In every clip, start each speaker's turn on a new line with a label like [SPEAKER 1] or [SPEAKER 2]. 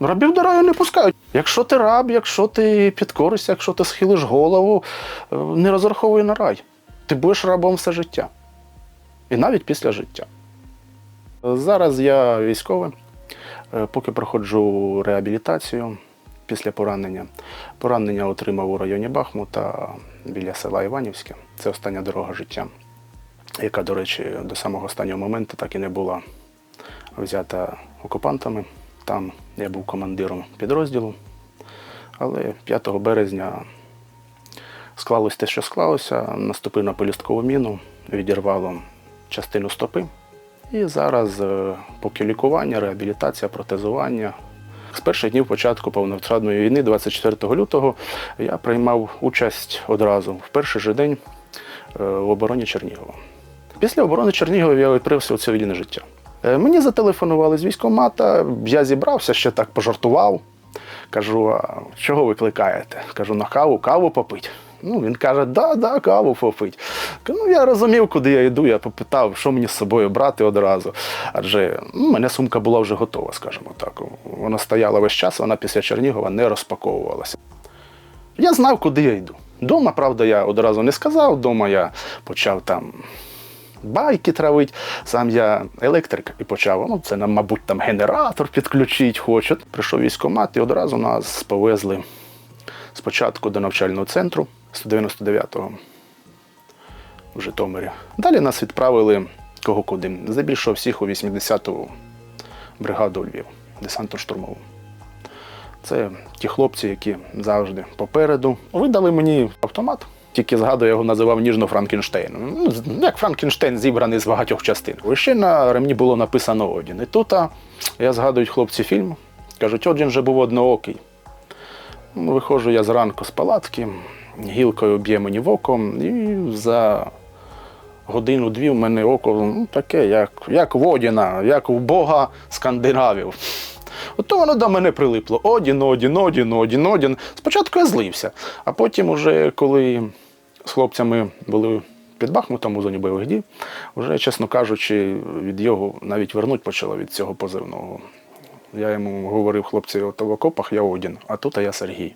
[SPEAKER 1] Рабів до раю не пускають. Якщо ти раб, якщо ти підкоришся, якщо ти схилиш голову, е, не розраховуй на рай. Ти будеш рабом все життя. І навіть після життя. Зараз я військовий, е, поки проходжу реабілітацію після поранення. Поранення отримав у районі Бахмута біля села Іванівське. Це остання дорога життя, яка, до речі, до самого останнього моменту так і не була взята окупантами. Там я був командиром підрозділу. Але 5 березня склалось те, що склалося. Наступив на полісткову міну, відірвало частину стопи. І зараз, е, поки лікування, реабілітація, протезування. З перших днів початку повномасштабної війни, 24 лютого, я приймав участь одразу в перший же день е, в обороні Чернігова. Після оборони Чернігова я відкрився у цивільне життя. Е, Мені зателефонували з військкомата, я зібрався, ще так пожартував. Кажу, а чого ви кликаєте? Кажу, на каву, каву попить. Ну, він каже, да, да, каву попить. Ну, я розумів, куди я йду. Я попитав, що мені з собою брати одразу. Адже ну, мене сумка була вже готова, скажімо так. Вона стояла весь час, вона після Чернігова не розпаковувалася. Я знав, куди я йду. Дома, правда, я одразу не сказав. Дома я почав там байки травить. Сам я електрик і почав. Ну, це нам, мабуть, там генератор підключить хочуть. Прийшов військкомат і одразу нас повезли спочатку до навчального центру 199-го в Житомирі. Далі нас відправили кого куди. Здебільшого всіх у 80-ту бригаду Львів, десантно-штурмову. Це ті хлопці, які завжди попереду. Видали мені автомат. Тільки згадую, я його називав ніжно Франкенштейном. Ну, як Франкенштейн зібраний з багатьох частин. Ще на ремні було написано Одін. І тут я згадую хлопці фільм. Кажуть, Одін же був одноокий. Ну, Виходжу я зранку з палатки, гілкою б'є мені в око, і за годину-дві в мене око ну, таке, як, як в Одіна, як у Бога скандинавів. Ото воно до мене прилипло. Одін, Одін, Одін, Одін, Одін. Спочатку я злився, а потім, уже, коли з хлопцями були під Бахмутом у зоні бойових дій, вже, чесно кажучи, від його навіть вернуть почало від цього позивного. Я йому говорив, хлопці, от в окопах я Одін, а тут а я Сергій.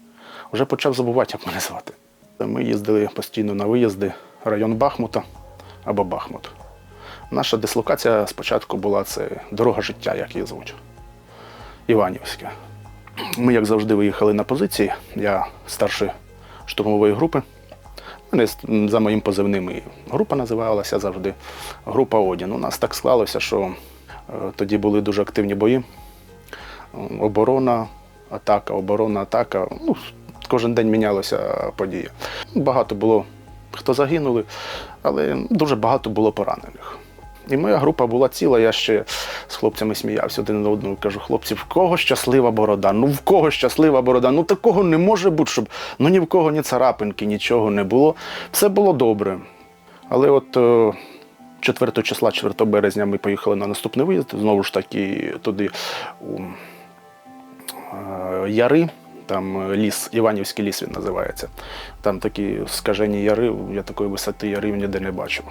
[SPEAKER 1] Вже почав забувати, як мене звати. Ми їздили постійно на виїзди район Бахмута або Бахмут. Наша дислокація спочатку була це дорога життя, як її звуть. Іванівське. Ми, як завжди, виїхали на позиції. Я старший штурмової групи. Мене за моїм позивним і група називалася завжди група Одін. У нас так склалося, що е, тоді були дуже активні бої. Оборона, атака, оборона, атака. Ну, кожен день мінялася подія. Багато було хто загинули, але дуже багато було поранених. І моя група була ціла, я ще з хлопцями сміявся один на одного. Кажу, хлопці, в кого щаслива борода? Ну в кого щаслива борода? Ну такого не може бути, щоб ну ні в кого ні царапинки, нічого не було. Все було добре. Але от е, 4 числа, 4 березня, ми поїхали на наступний виїзд, знову ж таки, туди у е, Яри. Там е, ліс, Іванівський ліс він називається. Там такі скажені яри, я такої висоти ярів ніде не бачив.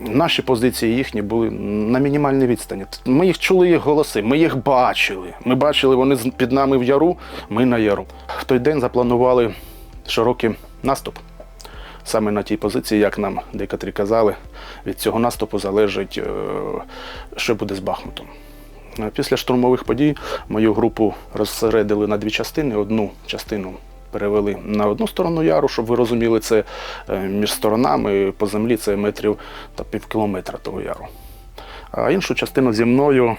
[SPEAKER 1] Наші позиції їхні були на мінімальній відстані. Ми їх чули їх голоси, ми їх бачили. Ми бачили, вони під нами в яру, ми на яру. В той день запланували широкий наступ. Саме на тій позиції, як нам декотрі казали, від цього наступу залежить, е, що буде з Бахмутом. Після штурмових подій мою групу розсередили на дві частини. Одну частину перевели на одну сторону яру, щоб ви розуміли, це е, між сторонами по землі це метрів та пів кілометра того яру. А іншу частину зі мною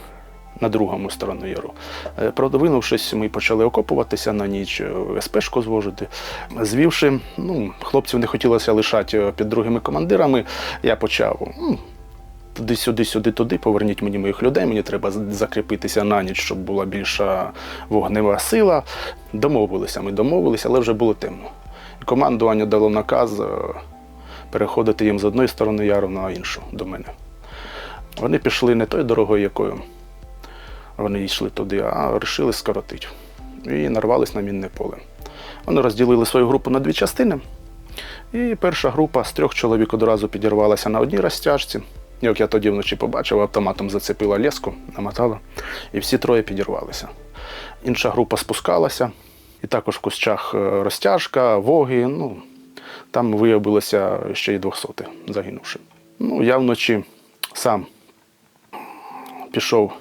[SPEAKER 1] на другому сторону яру. Е, Продвинувшись, ми почали окопуватися на ніч, е, СПшку звожити. Звівши, ну, хлопців не хотілося лишати під другими командирами, я почав. Туди, сюди, сюди, туди, поверніть мені моїх людей, мені треба закріпитися на ніч, щоб була більша вогнева сила. Домовилися, ми домовилися, але вже було темно. Командування дало наказ е, переходити їм з одної сторони яру на іншу до мене. Вони пішли не тою дорогою, якою вони йшли туди, а вирішили скоротити. І нарвались на мінне поле. Вони розділили свою групу на дві частини. І перша група з трьох чоловік одразу підірвалася на одній розтяжці. Як я тоді вночі побачив, автоматом зацепила леску, намотала, і всі троє підірвалися. Інша група спускалася, і також в кущах е, розтяжка, воги. Ну, там виявилося ще й 200 загинувши. Ну, я вночі сам пішов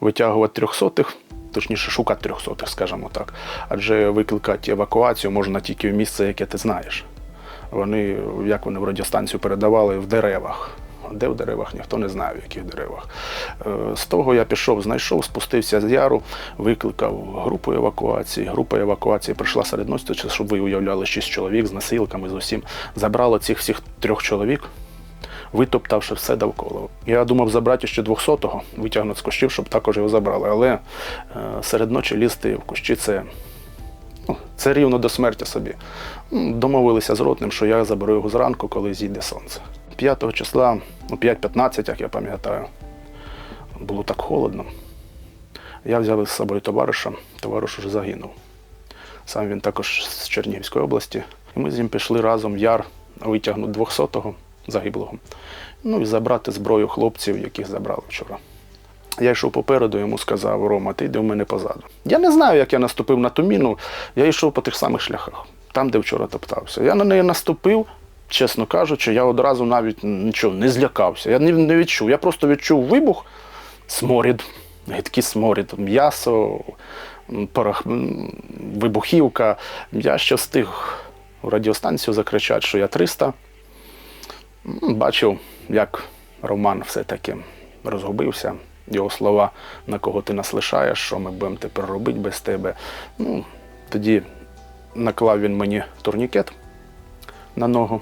[SPEAKER 1] витягувати трьохсотих, точніше шукати трьохсотих, скажімо так. Адже викликати евакуацію можна тільки в місце, яке ти знаєш. Вони, як вони в радіостанцію передавали, в деревах. Де в деревах, ніхто не знає, в яких деревах. Е, З того я пішов, знайшов, спустився з яру, викликав групу евакуації. Група евакуації прийшла серед ночі, щоб ви уявляли, шість чоловік з насилками, з усім. Забрала цих всіх трьох чоловік, витоптавши все довкола. Я думав забрати ще 200-го, витягнути з кущів, щоб також його забрали. Але е, серед ночі лізти в кущі це, ну, це рівно до смерті собі. Домовилися з ротним, що я заберу його зранку, коли зійде сонце. 5 числа, ну 5-15, як я пам'ятаю, було так холодно. Я взяв із собою товариша, товариш уже загинув. Сам він також з Чернігівської області. І ми з ним пішли разом в яр витягнути 200-го загиблого. Ну і забрати зброю хлопців, яких забрали вчора. Я йшов попереду, йому сказав, Рома, ти йди в мене позаду. Я не знаю, як я наступив на ту міну, я йшов по тих самих шляхах, там, де вчора топтався. Я на неї наступив, чесно кажучи, я одразу навіть нічого не злякався. Я не, відчув. Я просто відчув вибух, сморід, гидкий сморід, м'ясо, порох, вибухівка. Я ще встиг у радіостанцію закричати, що я 300. Бачив, як Роман все-таки розгубився. Його слова, на кого ти нас лишаєш, що ми будемо тепер робити без тебе. Ну, тоді наклав він мені турнікет на ногу.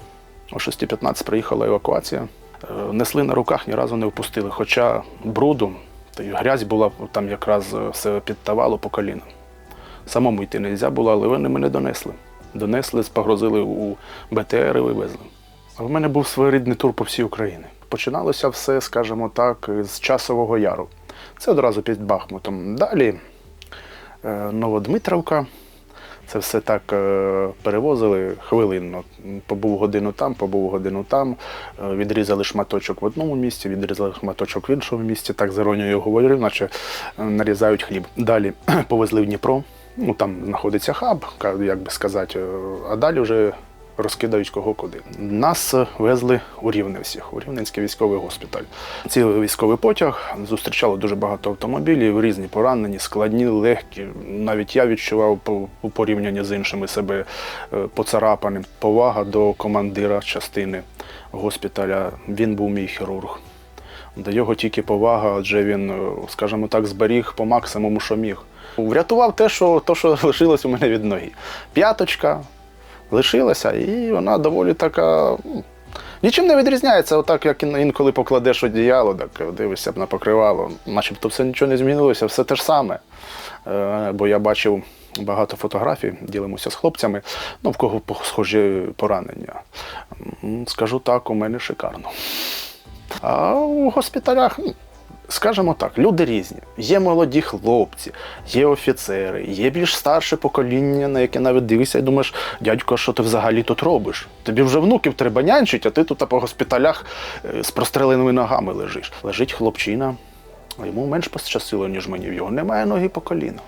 [SPEAKER 1] О 6.15 приїхала евакуація. Е, Несли на руках, ні разу не впустили. Хоча бруду, та й грязь була, там якраз е, все підтавало по коліна. Самому йти не можна було, але вони мене донесли. Донесли, погрозили у БТР і вивезли. А в мене був своєрідний тур по всій Україні. Починалося все, скажімо так, з часового яру. Це одразу під Бахмутом. Далі е, Новодмитровка. Це все так е, перевозили хвилинно. Побув годину там, побув годину там, е, відрізали шматочок в одному місці, відрізали шматочок в іншому місці. Так з іронією говорив, наче е, нарізають хліб. Далі повезли в Дніпро. Ну там знаходиться хаб, як би сказати, а далі вже розкидають кого куди. Нас е, везли у Рівне у Рівненський військовий госпіталь. Цей військовий потяг зустрічало дуже багато автомобілів, різні поранені, складні, легкі. Навіть я відчував у порівнянні з іншими себе е, поцарапаним. Повага до командира частини госпіталя. Він був мій хірург. До його тільки повага, адже він, е, скажімо так, зберіг по максимуму, що міг. Врятував те, що, то, що лишилось у мене від ноги. П'яточка лишилася, і вона доволі така. ну, Нічим не відрізняється, отак, як ін- інколи покладеш одіяло, так дивишся б на покривало, начебто все нічого не змінилося, все те ж саме. Е, бо я бачив багато фотографій, ділимося з хлопцями, ну, в кого схожі поранення. Скажу так, у мене шикарно. А у госпіталях, скажімо так, люди різні. Є молоді хлопці, є офіцери, є більш старше покоління, на яке навіть дивишся і думаєш, дядько, що ти взагалі тут робиш? Тобі вже внуків треба нянчить, а ти тут по госпіталях е, з простреленими ногами лежиш. Лежить хлопчина, йому менш пощасило, ніж мені. В його немає ноги по коліна.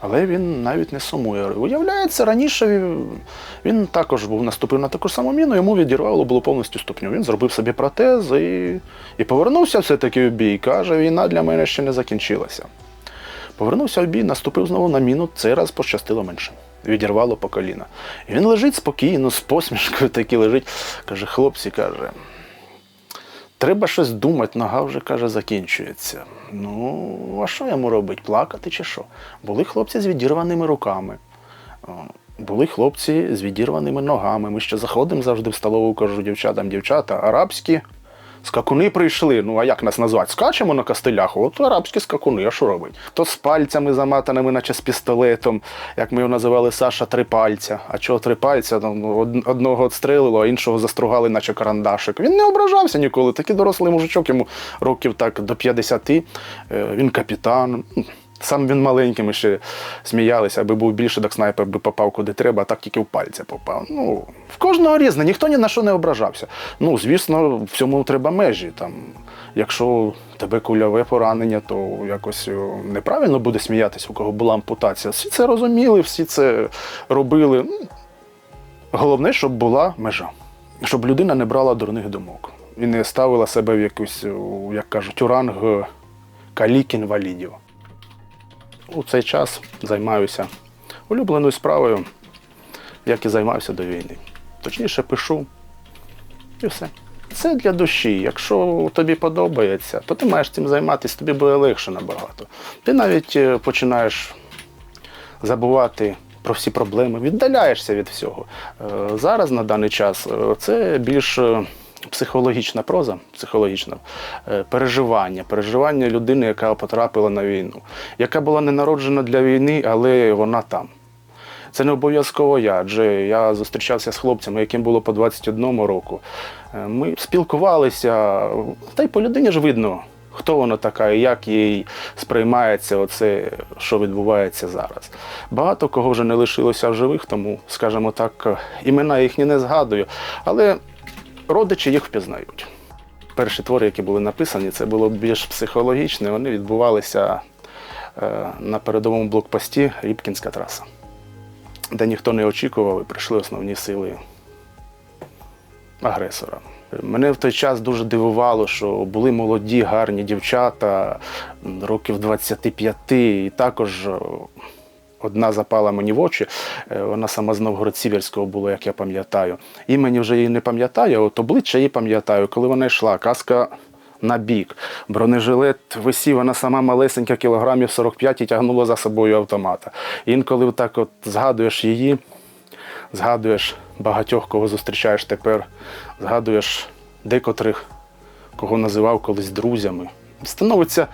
[SPEAKER 1] Але він навіть не сумує. Виявляється, раніше він, також був наступив на таку ж саму міну, йому відірвало було повністю ступню. Він зробив собі протез і, і повернувся все-таки в бій. Каже, війна для мене ще не закінчилася. Повернувся в бій, наступив знову на міну, цей раз пощастило менше. Відірвало по коліна. І він лежить спокійно, з посмішкою такий лежить. Каже, хлопці, каже, Треба щось думати, нога вже каже, закінчується. Ну, а що йому робить? Плакати чи що? Були хлопці з відірваними руками. Були хлопці з відірваними ногами. Ми ще заходимо завжди в столову, кажу дівчатам, дівчата, арабські скакуни прийшли. Ну а як нас назвати? Скачемо на костилях, от арабські скакуни, а що робить? То з пальцями заматаними, наче з пістолетом, як ми його називали Саша три пальця. А чого три пальця? Там одного отстрелило, а іншого застругали, наче карандашик. Він не ображався ніколи. Такий дорослий мужичок, йому років так до 50. Е, Він капітан. Сам він маленький, ми ще сміялися, аби був більше, так снайпер би попав куди треба, а так тільки в пальця попав. Ну, в кожного різне, ніхто ні на що не ображався. Ну, звісно, всьому треба межі. Там, якщо тебе кульове поранення, то якось неправильно буде сміятися, у кого була ампутація. Всі це розуміли, всі це робили. Ну, Головне, щоб була межа, щоб людина не брала дурних думок і не ставила себе в якусь, як кажуть, у ранг калік-інвалідів. У цей час займаюся улюбленою справою, як і займався до війни. Точніше, пишу і все. Це для душі. Якщо тобі подобається, то ти маєш цим займатися, тобі буде легше набагато. Ти навіть е, починаєш забувати про всі проблеми, віддаляєшся від всього. Е, Зараз на даний час е, це більш психологічна проза, психологічна е, переживання, переживання людини, яка потрапила на війну, яка була не народжена для війни, але вона там. Це не обов'язково я, адже я зустрічався з хлопцями, яким було по 21 року. Е, Ми спілкувалися, та й по людині ж видно, хто вона така і як їй сприймається оце, що відбувається зараз. Багато кого вже не лишилося в живих, тому, скажімо так, імена їхні не згадую, але родичі їх впізнають. Перші твори, які були написані, це було більш психологічне, вони відбувалися е, на передовому блокпості Рібкінська траса де ніхто не очікував, і прийшли основні сили агресора. Мене в той час дуже дивувало, що були молоді, гарні дівчата років 25, і також одна запала мені в очі. Е, Вона сама з Новгород-Сіверського була, як я пам'ятаю. Імені вже її не пам'ятаю, от обличчя її пам'ятаю, коли вона йшла, каска на бік. Бронежилет висів, вона сама малесенька, кілограмів 45 і тягнула за собою автомата. Інколи так от згадуєш її, згадуєш багатьох, кого зустрічаєш тепер, згадуєш декотрих, кого називав колись друзями. Становиться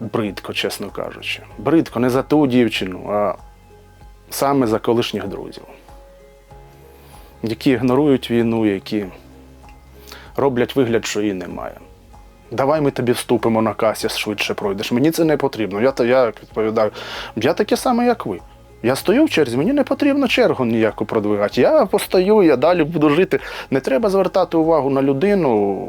[SPEAKER 1] бридко, чесно кажучи. Бридко не за ту дівчину, а саме за колишніх друзів, які ігнорують війну, які роблять вигляд, що її немає. Давай ми тобі вступимо на касі, швидше пройдеш. Мені це не потрібно. Я, то- я відповідаю, я таке саме, як ви. Я стою в черзі, мені не потрібно чергу ніяку продвигати. Я постою, я далі буду жити. Не треба звертати увагу на людину,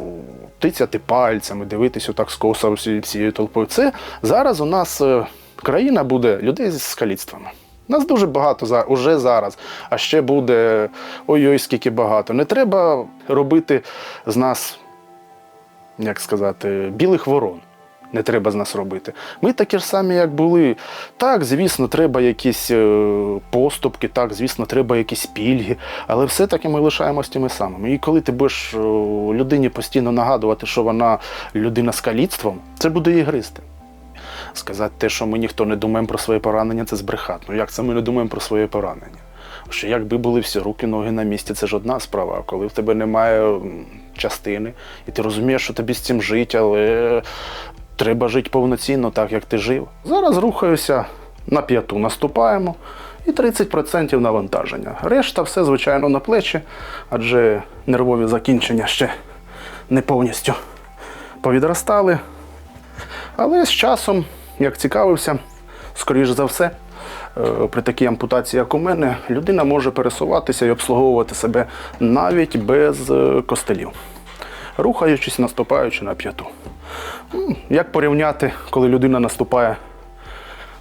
[SPEAKER 1] тицяти пальцями, дивитися отак скоса всією толпою. Це зараз у нас е, країна буде людей з каліцтвами. Нас дуже багато за уже зараз, а ще буде ой-ой, скільки багато. Не треба робити з нас, як сказати, білих ворон. Не треба з нас робити. Ми такі ж самі, як були. Так, звісно, треба якісь е, поступки, так, звісно, треба якісь пільги, але все-таки ми лишаємось тими самими. І коли ти будеш е, людині постійно нагадувати, що вона людина з каліцтвом, це буде її гризти. Сказати те, що ми ніхто не думаємо про своє поранення, це збрехати. Ну як це ми не думаємо про своє поранення? Що якби були всі руки, ноги на місці, це ж одна справа. А коли в тебе немає частини, і ти розумієш, що тобі з цим жити, але треба жити повноцінно, так як ти жив. Зараз рухаюся на п'яту, наступаємо. І 30% навантаження. Решта все, звичайно, на плечі, адже нервові закінчення ще не повністю повідростали. Але з часом, як цікавився, скоріш за все, е, при такій ампутації, як у мене, людина може пересуватися і обслуговувати себе навіть без е, костелів, рухаючись, наступаючи на п'яту. Як порівняти, коли людина наступає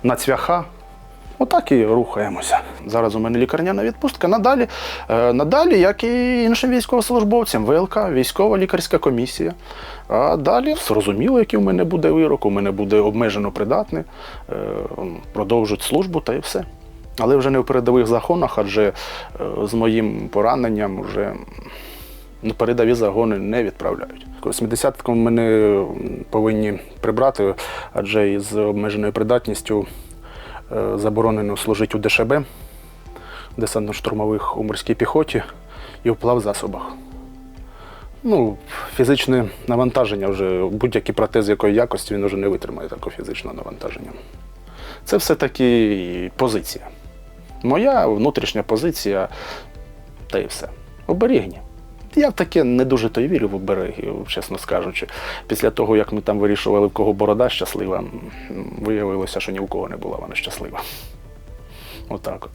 [SPEAKER 1] на цвяха, Отак і рухаємося. Зараз у мене лікарняна відпустка. Надалі, е, надалі, як і іншим військовослужбовцям, ВЛК, військова лікарська комісія. А далі зрозуміло, який в мене буде вирок, у мене буде обмежено придатний, е, продовжуть службу та і все. Але вже не в передових загонах, адже е, з моїм пораненням вже ну, передові загони не відправляють. 80-ку мене повинні прибрати, адже із обмеженою придатністю е, заборонено служити у ДШБ, десантно-штурмових у морській піхоті і в плавзасобах. Ну, фізичне навантаження вже будь-який протез якої якості він вже не витримає такого фізичного навантаження. Це все-таки позиція. Моя внутрішня позиція, та і все. Оберігні. Я в таке не дуже то й вірю в обереги, чесно скажучи. Після того, як ми там вирішували, в кого борода щаслива, виявилося, що ні у кого не була вона щаслива. Отак от.